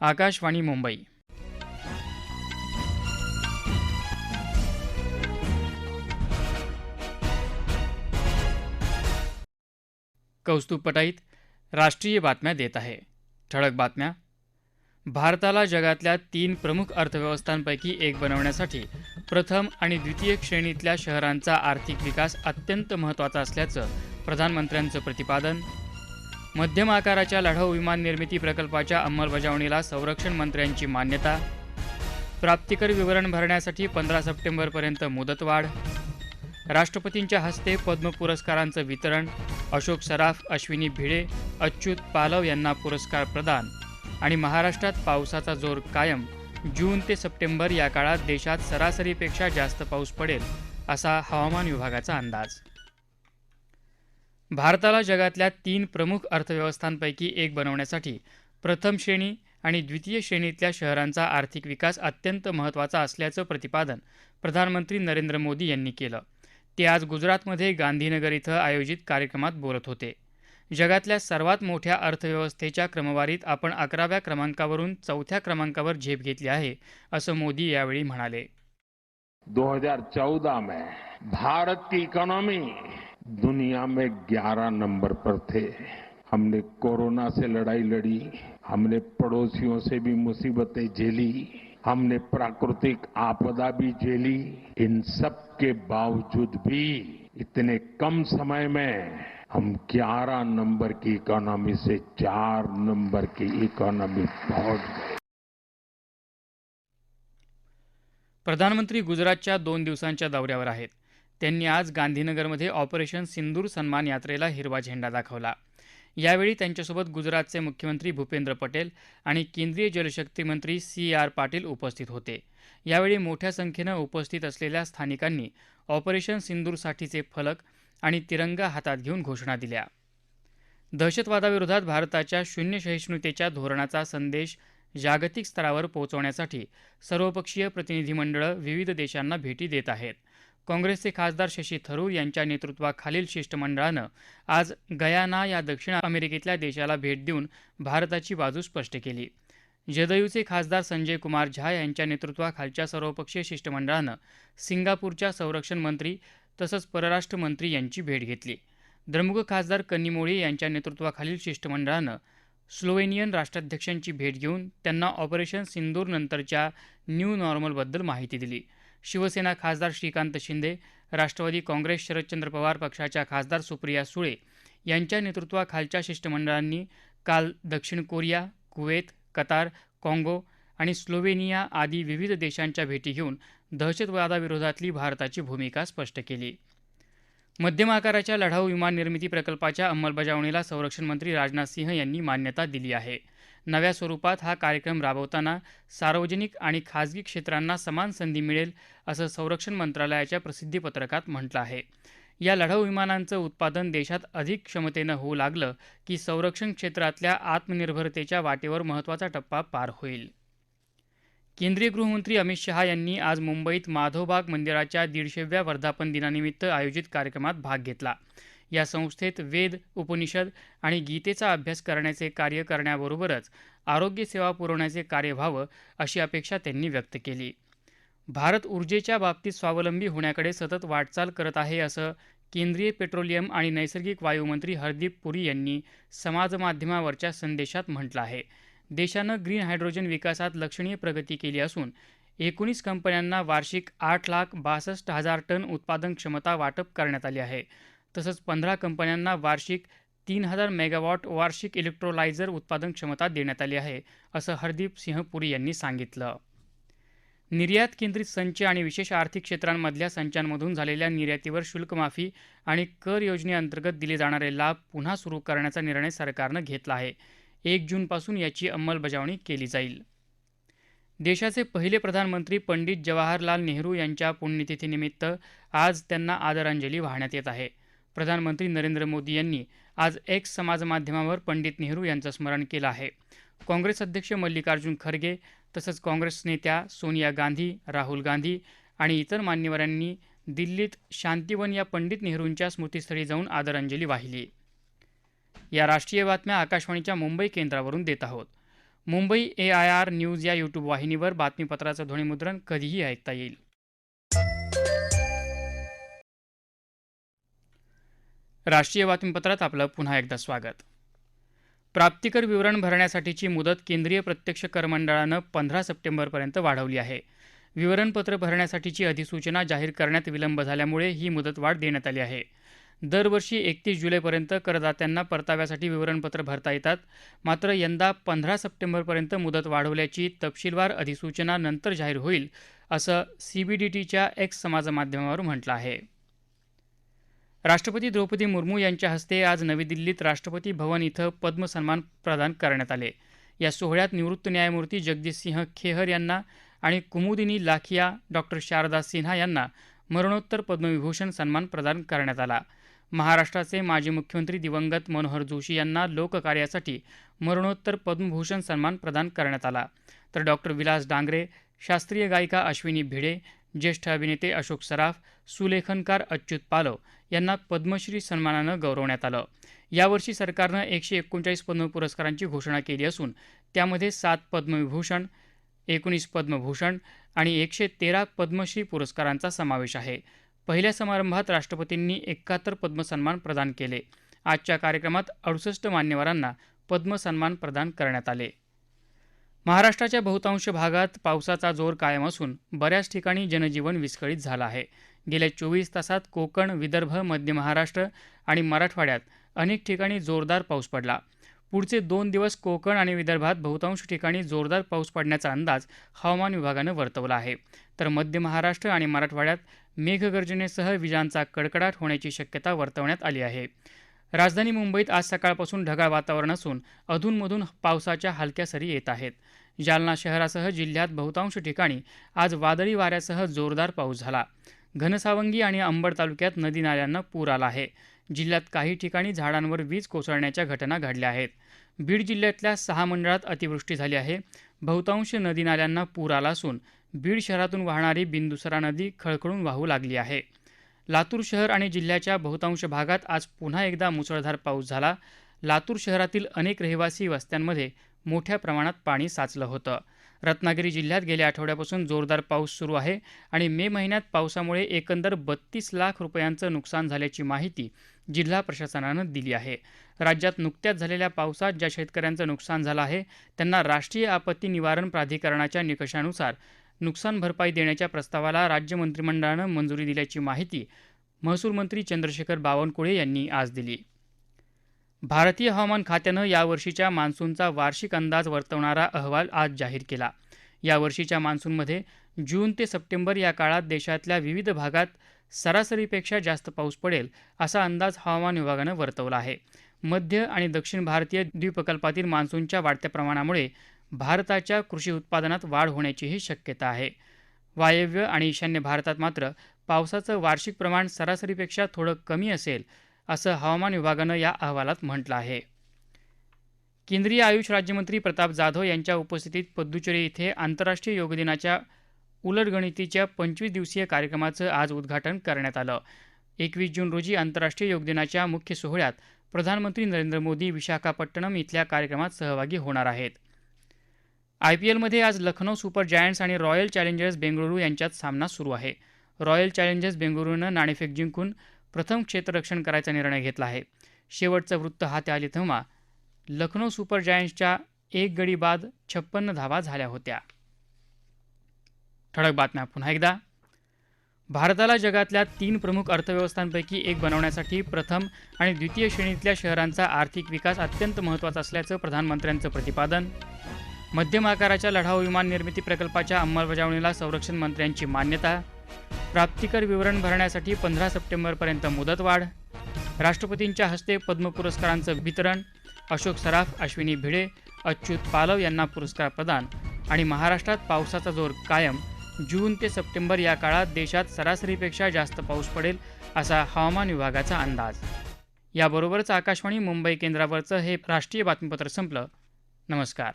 आकाशवाणी मुंबई. कौस्तुभ पटाईत राष्ट्रीय बातम्या देत आहे. ठळक बातम्या. भारताला जगातल्या तीन प्रमुख अर्थव्यवस्थांपैकी एक बनवण्यासाठी प्रथम आणि द्वितीय श्रेणीतल्या शहरांचा आर्थिक विकास अत्यंत महत्त्वाचा असल्याचं प्रधानमंत्र्यांचं प्रतिपादन मध्यम आकाराच्या लढाऊ विमान निर्मिती प्रकल्पाच्या अंमलबजावणीला संरक्षण मंत्र्यांची मान्यता. प्राप्तिकर विवरण भरण्यासाठी पंधरा सप्टेंबरपर्यंत मुदतवाढ. राष्ट्रपतींच्या हस्ते पद्म पुरस्कारांचं वितरण अशोक सराफ अश्विनी भिडे अच्युत पालव यांना पुरस्कार प्रदान आणि महाराष्ट्रात पावसाचा जोर कायम. जून ते सप्टेंबर या काळात देशात सरासरीपेक्षा जास्त पाऊस पडेल असा हवामान विभागाचा अंदाज. भारताला जगातल्या तीन प्रमुख अर्थव्यवस्थांपैकी एक बनवण्यासाठी प्रथम श्रेणी आणि द्वितीय श्रेणीतल्या शहरांचा आर्थिक विकास अत्यंत महत्त्वाचा असल्याचं प्रतिपादन प्रधानमंत्री नरेंद्र मोदी यांनी केलं. ते आज गुजरातमध्ये गांधीनगर इथं आयोजित कार्यक्रमात बोलत होते. जगातल्या सर्वात मोठ्या अर्थव्यवस्थेच्या क्रमवारीत आपण अकराव्या क्रमांकावरून चौथ्या क्रमांकावर झेप घेतली आहे असं मोदी यावेळी म्हणाले. 2014 में भारत की इकॉनॉमी दुनिया में 11 नंबर पर थे। हमने कोरोना से लड़ाई लड़ी, हमने पड़ोसियों से भी मुसीबतें झेली, हमने प्राकृतिक आपदा भी झेली। इन सब के बावजूद भी इतने कम समय में हम 11 नंबर की इकोनॉमी से 4 नंबर की इकोनॉमी पहुँच गए। प्रधानमंत्री गुजरातच्या दोन दिवसांच्या दौऱ्यावर आहेत. त्यांनी आज गांधीनगरमध्ये ऑपरेशन सिंदूर सन्मान यात्रेला हिरवा झेंडा दाखवला. यावेळी त्यांच्यासोबत गुजरातचे मुख्यमंत्री भूपेंद्र पटेल आणि केंद्रीय जलशक्ती मंत्री सी आर पाटील उपस्थित होते. यावेळी मोठ्या संख्येनं उपस्थित असलेल्या स्थानिकांनी ऑपरेशन सिंदूरसाठीचे फलक आणि तिरंगा हातात घेऊन घोषणा दिल्या. दहशतवादाविरोधात भारताच्या शून्य सहिष्णुतेच्या धोरणाचा संदेश जागतिक स्तरावर पोहोचवण्यासाठी सर्वपक्षीय प्रतिनिधीमंडळं विविध देशांना भेटी देत आहेत. काँग्रेसचे खासदार शशी थरूर यांच्या नेतृत्वाखालील शिष्टमंडळानं आज गयाना या दक्षिण अमेरिकेतल्या देशाला भेट देऊन भारताची बाजू स्पष्ट केली. जदयूचे खासदार संजय कुमार झा यांच्या नेतृत्वाखालच्या सर्वपक्षीय शिष्टमंडळानं सिंगापूरच्या संरक्षण मंत्री तसंच परराष्ट्र मंत्री यांची भेट घेतली. द्रमुक खासदार कन्नीमोळी यांच्या नेतृत्वाखालील शिष्टमंडळानं स्लोवेनियन राष्ट्राध्यक्षांची भेट घेऊन त्यांना ऑपरेशन सिंदूरनंतरच्या न्यू नॉर्मलबद्दल माहिती दिली. शिवसेना खासदार श्रीकांत शिंदे राष्ट्रवादी काँग्रेस शरदचंद्र पवार पक्षाच्या खासदार सुप्रिया सुळे यांच्या नेतृत्वाखालच्या शिष्टमंडळांनी काल दक्षिण कोरिया कुवेत कतार काँगो आणि स्लोवेनिया आदी विविध देशांच्या भेटी घेऊन दहशतवादाविरोधातली भारताची भूमिका स्पष्ट केली. मध्यम आकाराच्या लढाऊ विमान निर्मिती प्रकल्पाच्या अंमलबजावणीला संरक्षण मंत्री राजनाथ सिंह यांनी मान्यता दिली आहे. नव्या स्वरूपात हा कार्यक्रम राबवताना सार्वजनिक आणि खाजगी क्षेत्रांना समान संधी मिळेल असं संरक्षण मंत्रालयाच्या प्रसिद्धीपत्रकात म्हटलं आहे. या लढाऊ विमानांचं उत्पादन देशात अधिक क्षमतेनं होऊ लागलं की संरक्षण क्षेत्रातल्या आत्मनिर्भरतेच्या वाटेवर महत्त्वाचा टप्पा पार होईल. केंद्रीय गृहमंत्री अमित शहा यांनी आज मुंबईत माधवबाग मंदिराच्या दीडशेव्या वर्धापन दिनानिमित्त आयोजित कार्यक्रमात भाग घेतला. या संस्थेत वेद उपनिषद आणि गीतेचा अभ्यास करण्याचे कार्य करण्याबरोबरच आरोग्य सेवा पुरवण्याचे कार्य व्हावं अशी अपेक्षा त्यांनी व्यक्त केली. भारत ऊर्जेच्या बाबतीत स्वावलंबी होण्याकडे सतत वाटचाल करत आहे असं केंद्रीय पेट्रोलियम आणि नैसर्गिक वायूमंत्री हरदीप पुरी यांनी समाजमाध्यमावरच्या संदेशात म्हटलं आहे. देशानं ग्रीन हायड्रोजन विकासात लक्षणीय प्रगती केली असून एकोणीस कंपन्यांना वार्षिक आठ लाख बासष्ट हजार टन उत्पादन क्षमता वाटप करण्यात आली आहे. तसंच पंधरा कंपन्यांना वार्षिक तीन हजार मेगावॉट वार्षिक इलेक्ट्रोलायझर उत्पादन क्षमता देण्यात आली आहे असं हरदीप सिंह पुरी यांनी सांगितलं. निर्यात केंद्रित संच आणि विशेष आर्थिक क्षेत्रांमधल्या संचांमधून झालेल्या निर्यातीवर शुल्क माफी आणि कर योजनेअंतर्गत दिले जाणारे लाभ पुन्हा सुरू करण्याचा निर्णय सरकारनं घेतला आहे. एक जूनपासून याची अंमलबजावणी केली जाईल. देशाचे पहिले प्रधानमंत्री पंडित जवाहरलाल नेहरू यांच्या पुण्यतिथीनिमित्त आज त्यांना आदरांजली वाहण्यात येत आहे. प्रधानमंत्री नरेंद्र मोदी यांनी आज एक्स समाजमाध्यमावर पंडित नेहरू यांचं स्मरण केलं आहे. काँग्रेस अध्यक्ष मल्लिकार्जुन खरगे तसंच काँग्रेस नेत्या सोनिया गांधी राहुल गांधी आणि इतर मान्यवरांनी दिल्लीत शांतिवन या पंडित नेहरूंच्या स्मृतीस्थळी जाऊन आदरांजली वाहिली. या राष्ट्रीय बातम्या आकाशवाणीच्या मुंबई केंद्रावरून देत आहोत. Mumbai A I R news या यूट्यूब वाहिनीवर बातमीपत्राचं ध्वनिमुद्रण कधीही ऐकता येईल. राष्ट्रीय बातमीपत्रात आपलं पुन्हा एकदा स्वागत. प्राप्तिकर विवरण भरण्यासाठीची मुदत केंद्रीय प्रत्यक्ष कर मंडळानं पंधरा सप्टेंबरपर्यंत वाढवली आहे. विवरणपत्र भरण्यासाठीची अधिसूचना जाहीर करण्यात विलंब झाल्यामुळे ही मुदतवाढ देण्यात आली आहे. दरवर्षी एकतीस जुलैपर्यंत करदात्यांना परताव्यासाठी विवरणपत्र भरता येतात. मात्र यंदा पंधरा सप्टेंबरपर्यंत मुदत वाढवल्याची तपशीलवार अधिसूचना नंतर जाहीर होईल असं सीबीडीटीच्या एक्स समाजमाध्यमावर म्हटलं आहे. राष्ट्रपती द्रौपदी मुर्मू यांच्या हस्ते आज नवी दिल्लीत राष्ट्रपती भवन इथं पद्म सन्मान प्रदान करण्यात आले. या सोहळ्यात निवृत्त न्यायमूर्ती जगदीशसिंह खेहर यांना आणि कुमुदिनी लाखिया डॉक्टर शारदा सिन्हा यांना मरणोत्तर पद्मविभूषण सन्मान प्रदान करण्यात आला. महाराष्ट्राचे माजी मुख्यमंत्री दिवंगत मनोहर जोशी यांना लोककार्यासाठी मरणोत्तर पद्मभूषण सन्मान प्रदान करण्यात आला. तर डॉक्टर विलास डांगरे शास्त्रीय गायिका अश्विनी भिडे ज्येष्ठ अभिनेते अशोक सराफ सुलेखनकार अच्युत पालव यांना पद्मश्री सन्मानानं गौरवण्यात आलं. यावर्षी सरकारनं एकशे एकोणचाळीस पद्म पुरस्कारांची घोषणा केली असून त्यामध्ये सात पद्मविभूषण एकोणीस पद्मभूषण आणि एकशे तेरा पद्मश्री पुरस्कारांचा समावेश आहे. पहिल्या समारंभात राष्ट्रपतींनी एकाहत्तर पद्मसन्मान प्रदान केले. आजच्या कार्यक्रमात अडुसष्ट मान्यवरांना पद्मसन्मान प्रदान करण्यात आले. महाराष्ट्राच्या बहुतांश भागात पावसाचा जोर कायम असून बऱ्याच ठिकाणी जनजीवन विस्कळीत झालं आहे. गेल्या चोवीस तासात कोकण विदर्भ मध्य महाराष्ट्र आणि मराठवाड्यात अनेक ठिकाणी जोरदार पाऊस पडला. पुढचे दोन दिवस कोकण आणि विदर्भात बहुतांश ठिकाणी जोरदार पाऊस पडण्याचा अंदाज हवामान विभागानं वर्तवला आहे. तर मध्य महाराष्ट्र आणि मराठवाड्यात मेघगर्जनेसह विजांचा कडकडाट होण्याची शक्यता वर्तवण्यात आली आहे. राजधानी मुंबईत आज सकाळपासून ढगाळ वातावरण असून अधूनमधून पावसाच्या हलक्या सरी येत आहेत. जालना शहरासह जिल्ह्यात बहुतांश ठिकाणी आज वादळी वाऱ्यासह जोरदार पाऊस झाला. घनसावंगी आणि अंबड तालुक्यात नदी नाल्यांना पूर आला आहे. जिल्ह्यात काही ठिकाणी झाडांवर वीज कोसळण्याच्या घटना घडल्या आहेत. बीड जिल्ह्यातल्या सहा मंडळात अतिवृष्टी झाली आहे. बहुतांश नदी नाल्यांना पूर आला असून बीड शहरातून वाहणारी बिंदुसरा नदी खळखळून वाहू लागली आहे. लातूर शहर आणि जिल्ह्याच्या बहुतांश भागात आज पुन्हा एकदा मुसळधार पाऊस झाला. लातूर शहरातील अनेक रहिवासी वस्त्यांमध्ये मोठ्या प्रमाणात पाणी साचलं होतं. रत्नागिरी जिल्ह्यात गेल्या आठवड्यापासून जोरदार पाऊस सुरू आहे आणि मे महिन्यात पावसामुळे एकंदर बत्तीस लाख रुपयांचं नुकसान झाल्याची माहिती जिल्हा प्रशासनानं दिली आहे. राज्यात नुकत्याच झालेल्या पावसात ज्या शेतकऱ्यांचं नुकसान झालं आहे त्यांना राष्ट्रीय आपत्ती निवारण प्राधिकरणाच्या निकषानुसार नुकसान भरपाई देण्याच्या प्रस्तावाला राज्य मंत्रिमंडळानं मंजुरी दिल्याची माहिती महसूल मंत्री चंद्रशेखर बावनकुळे यांनी आज दिली. भारतीय हवामान खात्यानं यावर्षीच्या मान्सूनचा वार्षिक अंदाज वर्तवणारा अहवाल आज जाहीर केला. यावर्षीच्या मान्सूनमध्ये जून ते सप्टेंबर या काळात देशातल्या विविध भागात सरासरीपेक्षा जास्त पाऊस पडेल असा अंदाज हवामान विभागानं वर्तवला आहे. मध्य आणि दक्षिण भारतीय द्वीपकल्पातील मान्सूनच्या वाढत्या प्रमाणामुळे भारताच्या कृषी उत्पादनात वाढ होण्याचीही शक्यता आहे. वायव्य आणि ईशान्य भारतात मात्र पावसाचं वार्षिक प्रमाण सरासरीपेक्षा थोडं कमी असेल असं हवामान विभागानं या अहवालात म्हटलं आहे. केंद्रीय आयुष राज्यमंत्री प्रताप जाधव यांच्या उपस्थितीत पद्दुचेरी इथे आंतरराष्ट्रीय योग दिनाच्या उलटगणितीच्या पंचवीस दिवसीय कार्यक्रमाचं आज उद्घाटन करण्यात आलं. एकवीस जून रोजी आंतरराष्ट्रीय योग दिनाच्या मुख्य सोहळ्यात प्रधानमंत्री नरेंद्र मोदी विशाखापट्टणम इथल्या कार्यक्रमात सहभागी होणार आहेत. आय पी एलमध्ये आज लखनौ सुपर जायंट्स आणि रॉयल चॅलेंजर्स बेंगळुरू यांच्यात सामना सुरू आहे. रॉयल चॅलेंजर्स बेंगळुरूनं नाणेफेक जिंकून प्रथम क्षेत्ररक्षण करायचा निर्णय घेतला आहे. शेवटचं वृत्त हाती आले तेव्हा लखनौ सुपर जायंट्सच्या एक गडी बाद छप्पन्न धावा झाल्या होत्या. ठळक बातम्या पुन्हा एकदा. भारताला जगातल्या तीन प्रमुख अर्थव्यवस्थांपैकी एक बनवण्यासाठी प्रथम आणि द्वितीय श्रेणीतल्या शहरांचा आर्थिक विकास अत्यंत महत्त्वाचा असल्याचं प्रधानमंत्र्यांचं प्रतिपादन. मध्यम आकाराच्या लढाऊ विमान निर्मिती प्रकल्पाच्या अंमलबजावणीला संरक्षण मंत्र्यांची मान्यता. प्राप्तिकर विवरण भरण्यासाठी पंधरा सप्टेंबरपर्यंत मुदतवाढ. राष्ट्रपतींच्या हस्ते पद्म पुरस्कारांचं वितरण. अशोक सराफ अश्विनी भिडे अच्युत पालव यांना पुरस्कार प्रदान. आणि महाराष्ट्रात पावसाचा जोर कायम. जून ते सप्टेंबर या काळात देशात सरासरीपेक्षा जास्त पाऊस पडेल असा हवामान विभागाचा अंदाज. याबरोबरच आकाशवाणी मुंबई केंद्रावरचं हे राष्ट्रीय बातमीपत्र संपलं. नमस्कार.